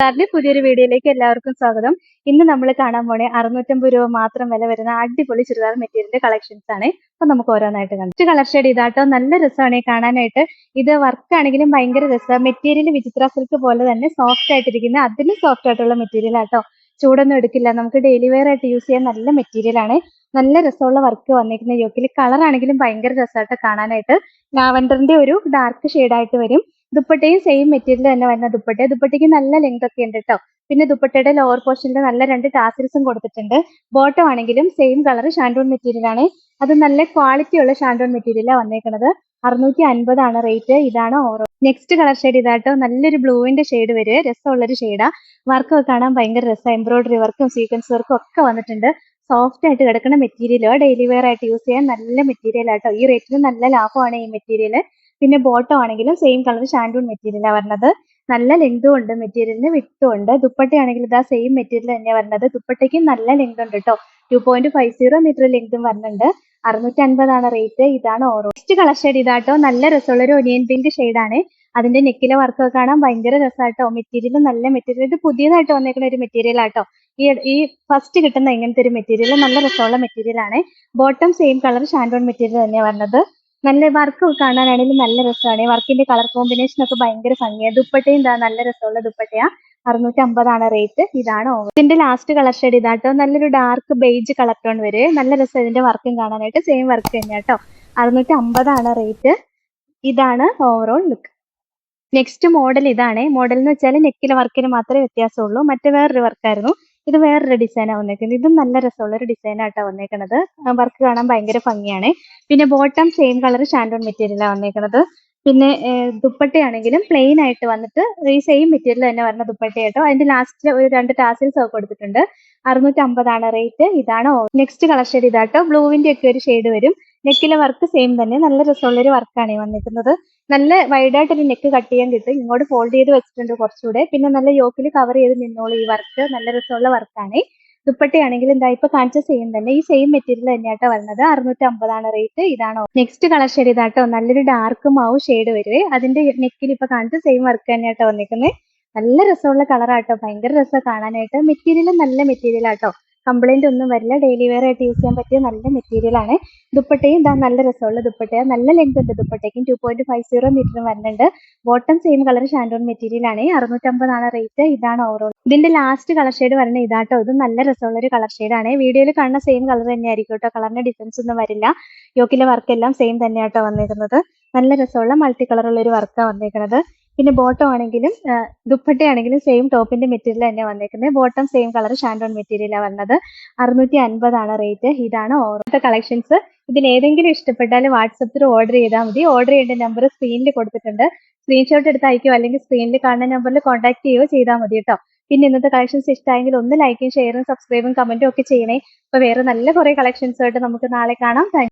സാറിന്റെ പുതിയൊരു വീഡിയോയിലേക്ക് എല്ലാവർക്കും സ്വാഗതം. ഇന്ന് നമ്മൾ കാണാൻ പോണേ അറുന്നൂറ്റമ്പത് രൂപ മാത്രം വില വരുന്ന അടിപൊളി ചുരിദാർ മെറ്റീരിയലിന്റെ കളക്ഷൻസ് ആണ്. അപ്പൊ നമുക്ക് ഓരോന്നായിട്ട് കാണാം. കളർ ഷെയ്ഡ് ഇതാട്ടോ നല്ല രസമാണ് കാണാനായിട്ട്. ഇത് വർക്ക് ആണെങ്കിലും ഭയങ്കര രസമാണ് മെറ്റീരിയൽ വിചിത്ര സിൽക്ക് പോലെ തന്നെ സോഫ്റ്റ് ആയിട്ടിരിക്കുന്ന അതിലും സോഫ്റ്റ് ആയിട്ടുള്ള മെറ്റീരിയൽ ആട്ടോ. ചൂടൊന്നും എടുക്കില്ല. നമുക്ക് ഡെയിലി വെയർ ആയിട്ട് യൂസ് ചെയ്യാൻ നല്ല മെറ്റീരിയൽ ആണ്. നല്ല രസമുള്ള വർക്ക് വന്നിരിക്കുന്ന യോക്കിൽ കളർ ആണെങ്കിലും ഭയങ്കര രസമായിട്ട് കാണാനായിട്ട്. ലാവൻഡറിന്റെ ഒരു ഡാർക്ക് ആയിട്ട് വരും. ദുപ്പട്ടയും സെയിം മെറ്റീരിയൽ തന്നെ വരുന്ന ദുപ്പട്ട ദുപ്പട്ടയ്ക്ക് നല്ല ലെങ്ത് ഒക്കെ ഉണ്ട് കേട്ടോ പിന്നെ ദുപ്പട്ടയുടെ ലോവർ പോർഷനിൽ നല്ല രണ്ട് ടാസിൽസും കൊടുത്തിട്ടുണ്ട്. ബോട്ടം ആണെങ്കിലും സെയിം കളർ ഷാൻഡോൺ മെറ്റീരിയൽ ആണ്. അത് നല്ല ക്വാളിറ്റി ഉള്ള ഷാൻഡോൺ മെറ്റീരിയലാണ് വന്നേക്കുന്നത് അറുന്നൂറ്റി അൻപതാണ് റേറ്റ് ഇതാണ് ഓറോ നെക്സ്റ്റ് കളർ ഷെയ്ഡ് ഇതാട്ടോ. നല്ലൊരു ബ്ലൂവിന്റെ ഷെയ്ഡ് വരെ. രസമുള്ളൊരു ഷെയ്ഡാ വർക്ക് കാണാൻ ഭയങ്കര രസം. എംബ്രോയിഡറി വർക്കും സീക്വൻസ് വർക്കും ഒക്കെ വന്നിട്ടുണ്ട്. സോഫ്റ്റ് ആയിട്ട് കിടക്കുന്ന മെറ്റീരിയലോ ഡെയിലി വെയർ ആയിട്ട് യൂസ് ചെയ്യാൻ നല്ല മെറ്റീരിയൽ ആട്ടോ ഈ റേറ്റിന് നല്ല ലാഭമാണ് ഈ മെറ്റീരിയൽ പിന്നെ ബോട്ടം ആണെങ്കിലും സെയിം കളർ ഷാൻഡൂൺ മെറ്റീരിയലാണ് വരുന്നത് നല്ല ലെങ്തും ഉണ്ട് മെറ്റീരിയലിന് വിട്ടും ഉണ്ട്. ദുപ്പട്ട ആണെങ്കിൽ ഇതാ സെയിം മെറ്റീരിയൽ തന്നെയാണ് വരുന്നത് ദുപ്പട്ടയ്ക്കും നല്ല ലെങ്ത് ഉണ്ട് കേട്ടോ two point five zero metre ലെങ്തും വരുന്നുണ്ട് അറുന്നൂറ്റി അൻപതാണ് റേറ്റ് ഇതാണ് ഓറോ നെക്സ്റ്റ് കളർ ഷെയ്ഡ് ഇതാട്ടോ നല്ല രസമുള്ള ഒരു ഒനിയൻ പിങ്ക് ആണ്. അതിന്റെ നെക്കിലെ വർക്ക് കാണാൻ ഭയങ്കര രസമാട്ടോ മെറ്റീരിയൽ നല്ല മെറ്റീരിയൽ ഇത് പുതിയതായിട്ട് വന്നേക്കുന്ന ഒരു മെറ്റീരിയൽ ആട്ടോ. ഈ ഈ ഫസ്റ്റ് കിട്ടുന്ന ഇങ്ങനത്തെ ഒരു മെറ്റീരിയൽ നല്ല രസമുള്ള മെറ്റീരിയൽ ആണ്. Bottom same colour shantoon material തന്നെയാണ് വരുന്നത് നല്ല വർക്ക് കാണാനാണെങ്കിലും നല്ല രസമാണ്. വർക്കിന്റെ കളർ കോമ്പിനേഷൻ ഒക്കെ ഭയങ്കര ഭംഗിയാണ് ദുപ്പട്ടയും നല്ല രസമുള്ള ദുപ്പട്ടയാ. അറുന്നൂറ്റി അമ്പതാണ് റേറ്റ് ഇതാണ് ഓവർ ഇതിന്റെ ലാസ്റ്റ് കളർ ഷെയ്ഡ് ഇതാട്ടോ നല്ലൊരു ഡാർക്ക് ബേജ് കളർ ടോൺ വരെ. നല്ല രസം ഇതിന്റെ വർക്കും കാണാനായിട്ട്. സെയിം വർക്ക് തന്നെയാട്ടോ അറുന്നൂറ്റി അമ്പതാണ് റേറ്റ് ഇതാണ് ഓവറോൾ ലുക്ക് നെക്സ്റ്റ് മോഡൽ ഇതാണ്. മോഡൽ എന്ന് വെച്ചാൽ നെക്കിലെ വർക്കിന് മാത്രമേ വ്യത്യാസമുള്ളൂ. മറ്റേ വേറൊരു വർക്കായിരുന്നു ഇത് വേറൊരു ഡിസൈനാണ് വന്നേക്കുന്നത്. ഇതും നല്ല രസമുള്ള ഒരു ഡിസൈൻ ആയിട്ടാണ് വന്നേക്കുന്നത് വർക്ക് കാണാൻ ഭയങ്കര ഭംഗിയാണ്. പിന്നെ ബോട്ടം സെയിം കളർ ഷാൻഡോൺ മെറ്റീരിയലാണ് വന്നേക്കുന്നത് പിന്നെ ദുപ്പട്ടയാണെങ്കിലും പ്ലെയിൻ ആയിട്ട് വന്നിട്ട് ഈ സെയിം മെറ്റീരിയൽ തന്നെ വരുന്ന ദുപ്പട്ടയായിട്ടോ അതിന്റെ ലാസ്റ്റ് ഒരു രണ്ട് ടാസിൽസ് ഒക്കെ കൊടുത്തിട്ടുണ്ട്. അറുന്നൂറ്റി അമ്പതാണ് റേറ്റ് ഇതാണ് നെക്സ്റ്റ് കളർ ഷെയ്ഡ് ഇതാട്ടോ. ബ്ലൂവിന്റെ ഒക്കെ ഒരു ഷെയ്ഡ് വരും. നെക്കിലെ വർക്ക് സെയിം തന്നെ. നല്ല രസമുള്ള ഒരു വർക്കാണ് വന്നിരിക്കുന്നത്. നല്ല വൈഡായിട്ട് ഒരു നെക്ക് കട്ട് ചെയ്യാൻ കിട്ടും. ഇങ്ങോട്ട് ഫോൾഡ് ചെയ്ത് വെച്ചിട്ടുണ്ട് കുറച്ചുകൂടെ. പിന്നെ നല്ല യോക്കിൽ കവർ ചെയ്ത് നിന്നോളൂ ഈ വർക്ക് നല്ല രസമുള്ള വർക്കാണ് ദുപ്പട്ടയാണെങ്കിൽ എന്താ ഇപ്പൊ കാണിച്ച സെയിം തന്നെ. ഈ സെയിം മെറ്റീരിയൽ തന്നെയാട്ടോ വരുന്നത് അറുന്നൂറ്റി അമ്പതാണ് റേറ്റ് ഇതാണോ? നെക്സ്റ്റ് കളർ ഷെയ്ഡ് ഇതാട്ടോ. നല്ലൊരു ഡാർക്ക് മാവ് ഷെയ്ഡ് വരുവേ. അതിന്റെ നെക്കിൽ ഇപ്പൊ കാണിച്ച സെയിം വർക്ക് തന്നെയാട്ടോ വന്നിരിക്കുന്നത് നല്ല രസമുള്ള കളറാട്ടോ ഭയങ്കര രസം കാണാനായിട്ട്. മെറ്റീരിയൽ നല്ല മെറ്റീരിയൽ ആട്ടോ. കംപ്ലൈന്റ് ഒന്നും വരില്ല. ഡെയിലി വെയർ ആയിട്ട് യൂസ് ചെയ്യാൻ പറ്റിയ നല്ല മെറ്റീരിയൽ ആണ്. ദുപ്പട്ടയും ഇതാ നല്ല രസമുള്ള ദുപ്പട്ടയാണ് നല്ല ലെങ്ത് ഉണ്ട് ദുപ്പട്ടയ്ക്കും. ടു പോയിന്റ് ഫൈവ് സീറോ മീറ്ററും വരുന്നുണ്ട് bottom same colour shantoon material ആണ്. അറുന്നൂറ്റമ്പതാണ് റേറ്റ് ഇതാണ് ഓവറോൾ ഇതിന്റെ ലാസ്റ്റ് കളർ ഷെയ്ഡ് വരുന്നത് ഇതാട്ടോ. ഇത് നല്ല രസമുള്ള ഒരു കളർ ഷെയ്ഡ് ആണ് വീഡിയോയിൽ കാണുന്ന സെയിം കളർ തന്നെ ആയിരിക്കും കേട്ടോ കളറിന് ഡിഫറൻസ് ഒന്നും വരില്ല. യോക്കിലെ വർക്ക് എല്ലാം സെയിം തന്നെയാട്ടോ വന്നിരുന്നത് നല്ല രസമുള്ള മൾട്ടി കളറുള്ള ഒരു വർക്കാണ് വന്നേക്കുന്നത് പിന്നെ ബോട്ടം ആണെങ്കിലും ദുപ്പട്ടയാണെങ്കിലും സെയിം ടോപ്പിന്റെ മെറ്റീരിയൽ തന്നെ വന്നേക്കുന്നത് ബോട്ടം സെയിം കളർ ഷാൻഡോൺ മെറ്റീരിയലാണ് വന്നത്. അറുന്നൂറ്റി അൻപതാണ് റേറ്റ് ഇതാണ് ഓർത്ത കളക്ഷൻസ് ഇതിൽ ഏതെങ്കിലും ഇഷ്ടപ്പെട്ടാൽ വാട്സപ്പിൽ ഓർഡർ ചെയ്താൽ മതി. ഓർഡർ ചെയ്യേണ്ട നമ്പർ സ്ക്രീനിൽ കൊടുത്തിട്ടുണ്ട്. സ്ക്രീൻഷോട്ട് എടുത്ത് അയക്കുകയോ അല്ലെങ്കിൽ സ്ക്രീനിൽ കാണുന്ന നമ്പറിൽ കോൺടാക്ട് ചെയ്യുകയോ ചെയ്താൽ മതി കേട്ടോ. പിന്നെ ഇന്നത്തെ കളക്ഷൻസ് ഇഷ്ടമായെങ്കിൽ ഒന്ന് ലൈക്കും ഷെയറും സബ്സ്ക്രൈബും കമന്റും ഒക്കെ ചെയ്യണേ. അപ്പൊ വേറെ നല്ല കുറെ കളക്ഷൻസ് ആയിട്ട് നമുക്ക് നാളെ കാണാം.